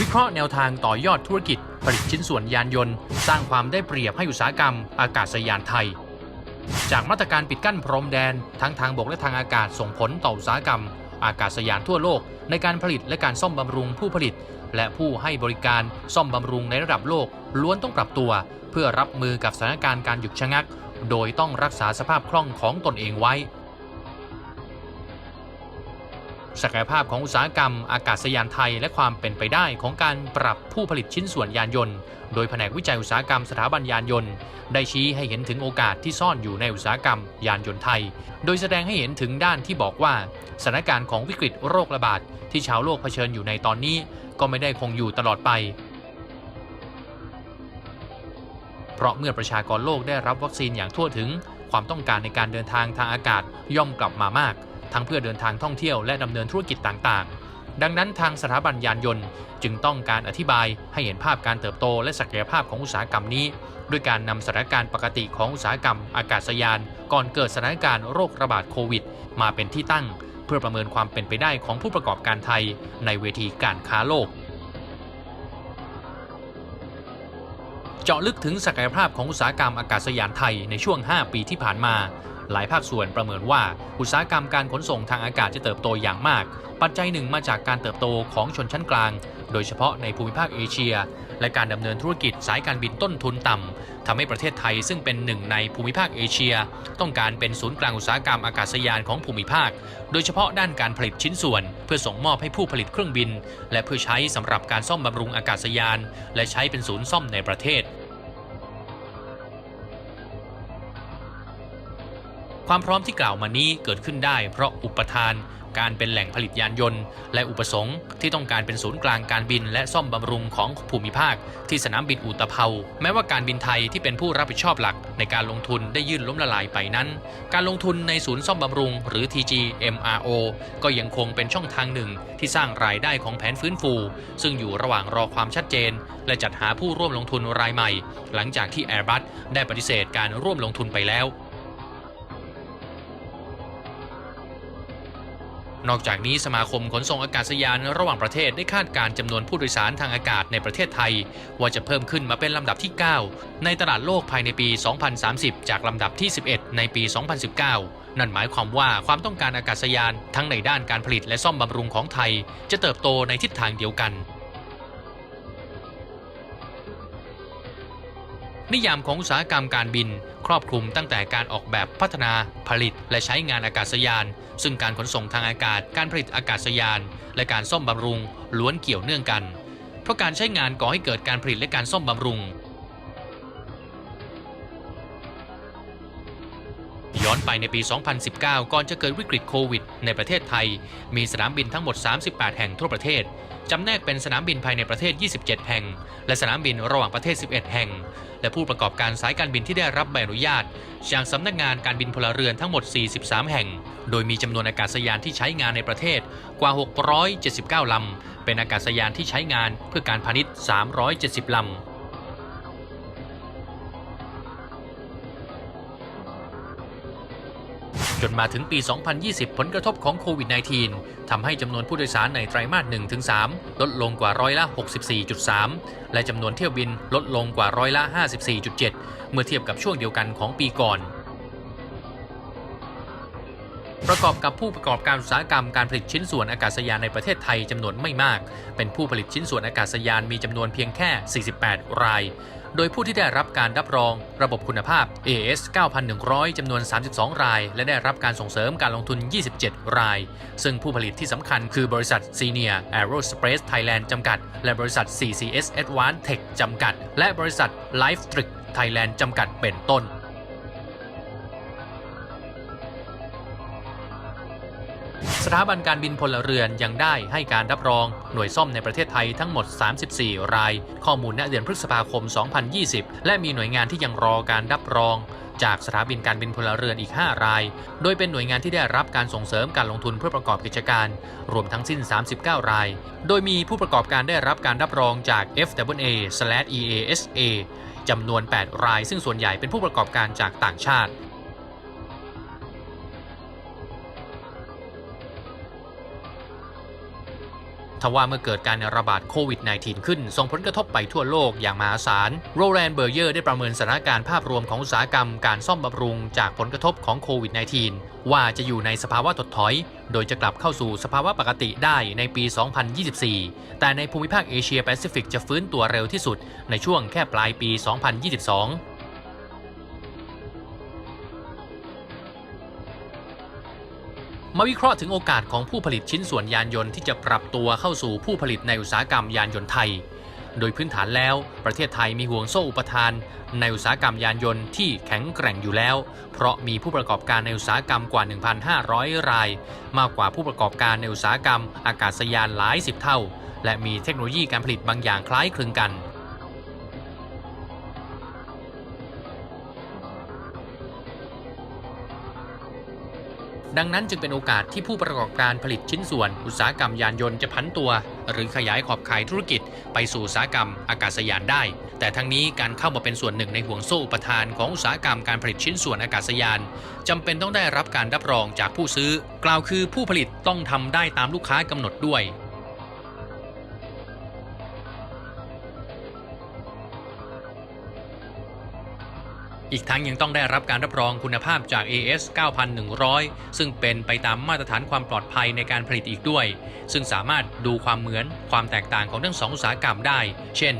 วิเคราะห์แนวทางต่อยอดธุรกิจ ผลิตชิ้นส่วนยานยนต์ สร้างความได้เปรียบให้อุตสาหกรรม อากาศยานไทย จากมาตรการปิดกั้นพรมแดน ทั้งทางบกและทางอากาศส่งผลต่ออุตสาหกรรม อากาศยานทั่วโลก ในการผลิตและการซ่อมบำรุงผู้ผลิต และผู้ให้บริการซ่อมบำรุงในระดับโลก ล้วนต้องปรับตัว เพื่อรับมือกับสถานการณ์การหยุดชะงัก โดยต้องรักษาสภาพคล่องของตนเองไว้ ศักยภาพของอุตสาหกรรมอากาศยานไทย และความเป็นไปได้ของการปรับผู้ผลิตชิ้นส่วนยานยนต์ โดยแผนกวิจัยอุตสาหกรรมสถาบันยานยนต์ ได้ชี้ให้เห็นถึงโอกาสที่ซ่อนอยู่ในอุตสาหกรรมยานยนต์ไทย โดยแสดงให้เห็นถึงด้านที่บอกว่าสถานการณ์ของวิกฤตโรคระบาดที่ชาวโลกเผชิญอยู่ในตอนนี้ ก็ไม่ได้คงอยู่ตลอดไป เพราะเมื่อประชากรโลกได้รับวัคซีนอย่างทั่วถึง ความต้องการในการเดินทางทางอากาศย่อมกลับมามาก ทั้งเพื่อเดินทางท่องเที่ยวและดำเนินธุรกิจต่างๆ ดังนั้นทางสถาบันยานยนต์ จึงต้องการอธิบายให้เห็นภาพการเติบโตและศักยภาพของอุตสาหกรรมนี้ ด้วยการนำสถานการณ์ปกติของอุตสาหกรรมอากาศยาน ก่อนเกิดสถานการณ์โรคระบาดโควิด มาเป็นที่ตั้ง เพื่อประเมินความเป็นไปได้ของผู้ประกอบการไทย ในเวทีการค้าโลกเจาะลึกถึงศักยภาพของอุตสาหกรรมอากาศยานไทยในช่วง 5 ปีที่ผ่านมา หลายภาคส่วนประเมินว่าอุตสาหกรรมการขนส่งทางอากาศจะเติบโตอย่างมาก ปัจจัยหนึ่งมาจากการเติบโตของชนชั้นกลาง โดยเฉพาะในภูมิภาคเอเชีย และการดำเนินธุรกิจสายการบินต้นทุนต่ำทำให้ประเทศไทยซึ่งเป็นหนึ่งในภูมิภาคเอเชีย ต้องการเป็นศูนย์กลางอุตสาหกรรมอากาศยานของภูมิภาค โดยเฉพาะด้านการผลิตชิ้นส่วน เพื่อส่งมอบให้ผู้ผลิตเครื่องบิน และเพื่อใช้สำหรับการซ่อมบำรุงอากาศยาน และใช้เป็นศูนย์ซ่อมในประเทศ ความพร้อมที่กล่าวมานี้เกิดขึ้นได้ เพราะอุปทาน การเป็นแหล่งผลิตยานยนต์ และอุปสงค์ที่ต้องการเป็นศูนย์กลางการบิน และซ่อมบำรุงของภูมิภาค ที่สนามบินอุตภเปาแม้ว่าการบินไทยที่เป็นผู้รับผิดชอบหลัก ในการลงทุนได้ยื่นล้มละลายไปนั้น การลงทุนในศูนย์ซ่อมบำรุง หรือ TGMRO ก็ยังคงเป็นช่องทางหนึ่ง ที่สร้างรายได้ของแผนฟื้นฟู ซึ่งอยู่ระหว่างรอความชัดเจน และจัดหาผู้ร่วมลงทุนรายใหม่ หลังจากที่ Airbus ได้ปฏิเสธการร่วมลงทุนไปแล้ว นอกจากนี้สมาคมขนส่งอากาศยานระหว่างประเทศได้คาดการณ์จำนวนผู้โดยสารทางอากาศในประเทศไทย ว่าจะเพิ่มขึ้นมาเป็นลำดับที่ 9 ในตลาดโลกภายในปี 2030 จากลำดับที่ 11 ในปี 2019 นั่นหมายความว่าความต้องการอากาศยานทั้งในด้านการผลิตและซ่อมบำรุงของไทย จะเติบโตในทิศทางเดียวกัน นิยามของอุตสาหกรรมการบิน ครอบคลุมตั้งแต่การออกแบบพัฒนาผลิต และใช้งานอากาศยาน ซึ่งการขนส่งทางอากาศ การผลิตอากาศยาน และการซ่อมบำรุงล้วนเกี่ยวเนื่องกัน เพราะการใช้งานก่อให้เกิดการผลิตและการซ่อมบำรุง ย้อนไปในปี 2019 ก่อนจะเกิดวิกฤตโควิด ในประเทศไทย มีสนามบินทั้งหมด 38 แห่งทั่วประเทศ จำแนกเป็นสนามบินภายในประเทศ 27 แห่ง และสนามบินระหว่างประเทศ 11 แห่ง และผู้ประกอบการสายการบินที่ได้รับใบอนุญาต จากสำนักงานการบินพลเรือนทั้งหมด 43 แห่ง โดยมีจำนวนอากาศยานที่ใช้งานในประเทศกว่า 679 ลำ เป็นอากาศยานที่ใช้งานเพื่อการพาณิชย์ 370 ลำ นมาถึงปี 2020 ผลกระทบของโควิด -19 ทำให้จำนวนผู้โดยสารในไตรมาส1-3ลดลงกว่าร้อยละ 64.3 และจำนวนเที่ยวบินลดลงกว่าร้อยละ 54.7 เมื่อเทียบกับช่วงเดียวกันของปีก่อนประกอบกับผู้ประกอบการอุตสาหกรรมการผลิตชิ้นส่วนอากาศยานในประเทศไทยจำนวนไม่มาก เป็นผู้ผลิตชิ้นส่วนอากาศยานมีจำนวนเพียงแค่ 48 ราย โดยผู้ที่ได้รับการรับรองระบบคุณภาพ AS 9,100 จำนวน 32 ราย และได้รับการส่งเสริมการลงทุน 27 ราย ซึ่งผู้ผลิตที่สำคัญคือบริษัท Senior Aerospace Thailand จำกัด และบริษัท CCS Advanced Tech จำกัด และบริษัท Lifetrick Thailand จำกัดเป็นต้น สถาบันการบินพลเรือนยังได้ให้การรับรองหน่วยซ่อมในประเทศไทยทั้งหมด 34 ราย ข้อมูลณเดือนพฤษภาคม 2020 และมีหน่วยงานที่ยังรอการรับรองจากสถาบันการบินพลเรือนอีก 5 ราย โดยเป็นหน่วยงานที่ได้รับการส่งเสริมการลงทุนเพื่อประกอบกิจการ รวมทั้งสิ้น 39 ราย โดยมีผู้ประกอบการได้รับการรับรองจาก FAA/EASA จำนวน 8 ราย ซึ่งส่วนใหญ่เป็นผู้ประกอบการจากต่างชาติ ทว่าเมื่อเกิดการระบาดโควิด -19 ขึ้น ส่งผลกระทบไปทั่วโลกอย่างมหาศาล โรแลนด์เบอร์เยอร์ได้ประเมินสถานการณ์ภาพรวมของอุตสาหกรรมการซ่อมบำรุงจากผลกระทบของโควิด -19 ว่าจะอยู่ในสภาวะถดถอย โดยจะกลับเข้าสู่สภาวะปกติได้ในปี 2024 แต่ในภูมิภาคเอเชียแปซิฟิกจะฟื้นตัวเร็วที่สุดในช่วงแค่ปลายปี 2022 มาวิเคราะห์ถึงโอกาสของผู้ผลิตชิ้นส่วนยานยนต์ที่จะปรับตัวเข้าสู่ผู้ผลิตในอุตสาหกรรมยานยนต์ไทย โดยพื้นฐานแล้ว ประเทศไทยมีห่วงโซ่อุปทาน ในอุตสาหกรรมยานยนต์ที่แข็งแกร่งอยู่แล้ว เพราะมีผู้ประกอบการในอุตสาหกรรมกว่า 1,500 ราย มากกว่าผู้ประกอบการในอุตสาหกรรมอากาศยานหลายสิบเท่า และมีเทคโนโลยีการผลิตบางอย่างคล้ายคลึงกัน ดังนั้นจึงเป็นโอกาสที่ผู้ประกอบการผลิตชิ้นส่วน อุตสาหกรรมยานยนต์จะพันตัว หรือขยายขอบข่ายธุรกิจ ไปสู่อุตสาหกรรมอากาศยานได้ แต่ทั้งนี้การเข้ามาเป็นส่วนหนึ่งในห่วงโซ่อุปทานของอุตสาหกรรมการผลิตชิ้นส่วนอากาศยานจำเป็นต้องได้รับการรับรองจากผู้ซื้อ กล่าวคือผู้ผลิตต้องทำได้ตามลูกค้ากำหนดด้วย อีกทั้งยังต้องได้รับการรับรองคุณภาพจาก AS 9100 ซึ่งเป็นไปตามมาตรฐานความปลอดภัยในการผลิตอีกด้วย ซึ่งสามารถดูความเหมือนความแตกต่างของทั้งสองอุตสาหกรรมได้ เช่น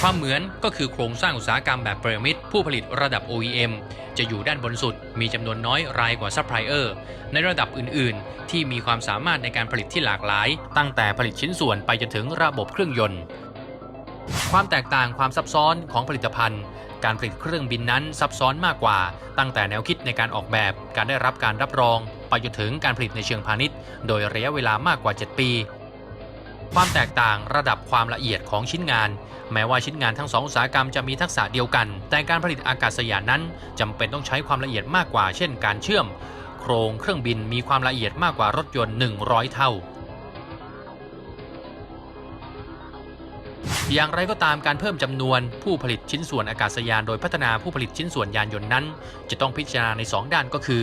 ความเหมือนก็คือโครงสร้างอุตสาหกรรมแบบพีระมิดผู้ผลิตระดับ OEM จะอยู่ด้านบนสุด มีจำนวนน้อยรายกว่าซัพพลายเออร์ในระดับอื่น ๆ ที่มีความสามารถในการผลิตที่หลากหลาย ตั้งแต่ผลิตชิ้นส่วนไปจนถึงระบบเครื่องยนต์ความแตกต่างความซับซ้อนของผลิตภัณฑ์ การผลิตเครื่องบินนั้นซับซ้อนมากกว่า ตั้งแต่แนวคิดในการออกแบบ การได้รับการรับรอง ไปจนถึงการผลิตในเชิงพาณิชย์ โดยระยะเวลามากกว่า 7 ปี ความแตกต่างระดับความละเอียดของชิ้นงาน แม้ว่าชิ้นงานทั้งสองอุตสาหกรรมจะมีทักษะเดียวกัน แต่การผลิตอากาศยานนั้นจำเป็นต้องใช้ความละเอียดมากกว่า เช่น การเชื่อม โครงเครื่องบินมีความละเอียดมากกว่ารถยนต์ 100 เท่า อย่างไรก็ตามการเพิ่มจำนวนผู้ผลิตชิ้นส่วนอากาศยานโดยพัฒนาผู้ผลิตชิ้นส่วนยานยนต์นั้น จะต้องพิจารณาใน 2 ด้านก็คือ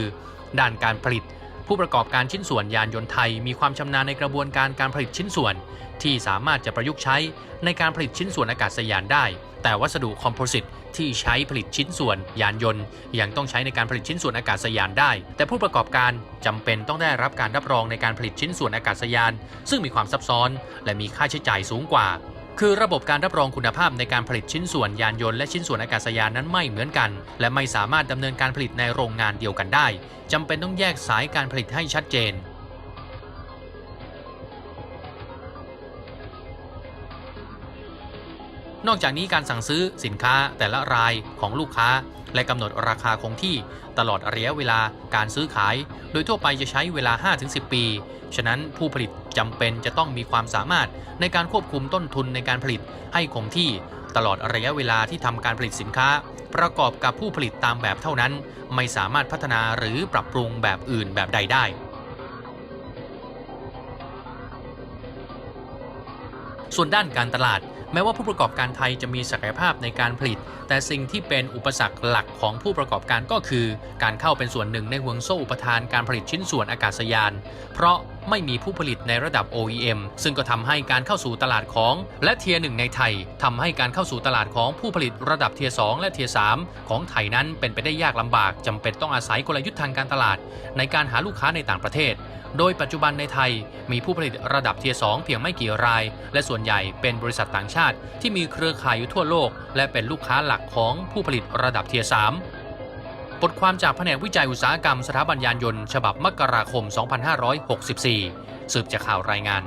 ด้านการผลิต ผู้ประกอบการชิ้นส่วนยานยนต์ไทย มีความชำนาญในกระบวนการการผลิตชิ้นส่วน ที่สามารถจะประยุกต์ใช้ในการผลิตชิ้นส่วนอากาศยานได้ แต่วัสดุคอมโพสิตที่ใช้ผลิตชิ้นส่วนยานยนต์ยังต้องใช้ในการผลิตชิ้นส่วนอากาศยานได้ แต่ผู้ประกอบการจำเป็นต้องได้รับการรับรองในการผลิตชิ้นส่วนอากาศยาน ซึ่งมีความซับซ้อน และมีค่าใช้จ่ายสูงกว่า คือระบบการรับรองคุณภาพในการผลิตชิ้นส่วนยานยนต์และชิ้นส่วนอากาศยานนั้นไม่เหมือนกัน และไม่สามารถดำเนินการผลิตในโรงงานเดียวกันได้จำเป็นต้องแยกสายการผลิตให้ชัดเจน นอกจากนี้การสั่งซื้อสินค้าแต่ละรายของลูกค้า และกำหนดราคาคงที่ตลอดระยะเวลาการซื้อขาย โดยทั่วไปจะใช้เวลา 5-10 ปี ฉะนั้นผู้ผลิตจำเป็นจะต้องมีความสามารถในการควบคุมต้นทุนในการผลิตให้คงที่ตลอดระยะเวลาที่ทำการผลิตสินค้า ประกอบกับผู้ผลิตตามแบบเท่านั้น ไม่สามารถพัฒนาหรือปรับปรุงแบบอื่นแบบใดได้ ส่วนด้านการตลาด แม้ว่าผู้ประกอบการไทยจะมีศักยภาพในการผลิต แต่สิ่งที่เป็นอุปสรรคหลักของผู้ประกอบการก็คือ การเข้าเป็นส่วนหนึ่งในห่วงโซ่อุปทานการผลิตชิ้นส่วนอากาศยาน เพราะ ไม่มีผู้ผลิตในระดับ OEM ซึ่งก็ทำให้การเข้าสู่ตลาดของ และเทียร์หนึ่งในไทยทำให้การเข้าสู่ตลาดของผู้ผลิตระดับเทียร์สและเทียร์สของไทยนั้นเป็นไปได้ยากลำบากจำเป็นต้องอาศัยกลยุทธ์ทางการตลาด ในการหาลูกค้าในต่างประเทศโดยปัจจุบันในไทยมีผู้ผลิตระดับเทียร์สเพียงไม่กี่ราย และส่วนใหญ่เป็นบริษัทต่างชาติ ที่มีเครือข่ายอยู่ทั่วโลก และเป็นลูกค้าหลักของผู้ผลิตระดับเทียร์ส บทความจากแผนกวิจัยอุตสาหกรรมสถาบันยานยนต์ ฉบับมกราคม 2564 สืบจากข่าวรายงาน